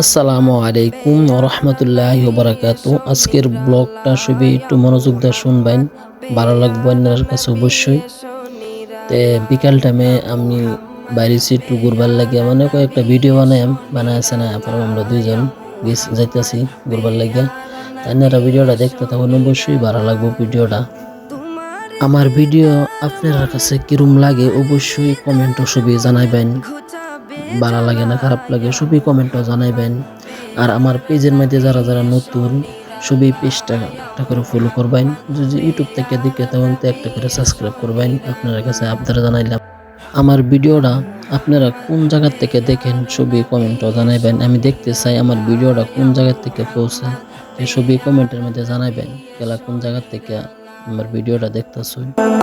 আসসালামু আলাইকুম রহমতুল্লাহ বারাকাতু। আজকের ব্লগটা সবই একটু মনোযোগ দিয়ে শুনবেন, ভালো লাগবে আপনার কাছে অবশ্যই। তে বিকাল টাইমে আমি বাইরেছি একটু ঘুরবার লাগে মানে কয়েকটা ভিডিও বানাইম বানাইছে না আপনার আমরা দুইজন যাইতেছি ঘুরবার লাগে আপনারা ভিডিওটা দেখতে তখন অবশ্যই ভালো লাগবে ভিডিওটা। আমার ভিডিও আপনার কাছে কিরম লাগে, অবশ্যই কমেন্ট সবই জানাইবেন। ভালো লাগে না, খারাপ লাগে সবই কমেন্টও জানাইবেন। আর আমার পেজের মধ্যে যারা যারা নতুন সবই পেজটা একটা করে ফলো করবেন। যদি ইউটিউব থেকে দেখে তখন তো একটা করে সাবস্ক্রাইব করবেন। আপনার কাছে আপনারা জানাইলাম। আমার ভিডিওটা আপনারা কোন জায়গা থেকে দেখেন সবই কমেন্টও জানাইবেন। আমি দেখতে চাই আমার ভিডিওটা কোন জায়গা থেকে পৌঁছে সবই কমেন্টের মধ্যে জানাইবেন, কেলা কোন জায়গা থেকে আমার ভিডিওটা দেখতেছো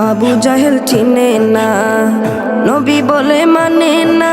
আবু জাহেল চিনে না, নবী বলে মানে না।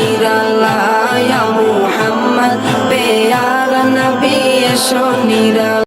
নিরালা মুহাম্মদ পেয়ারা নবী এসো নিরালা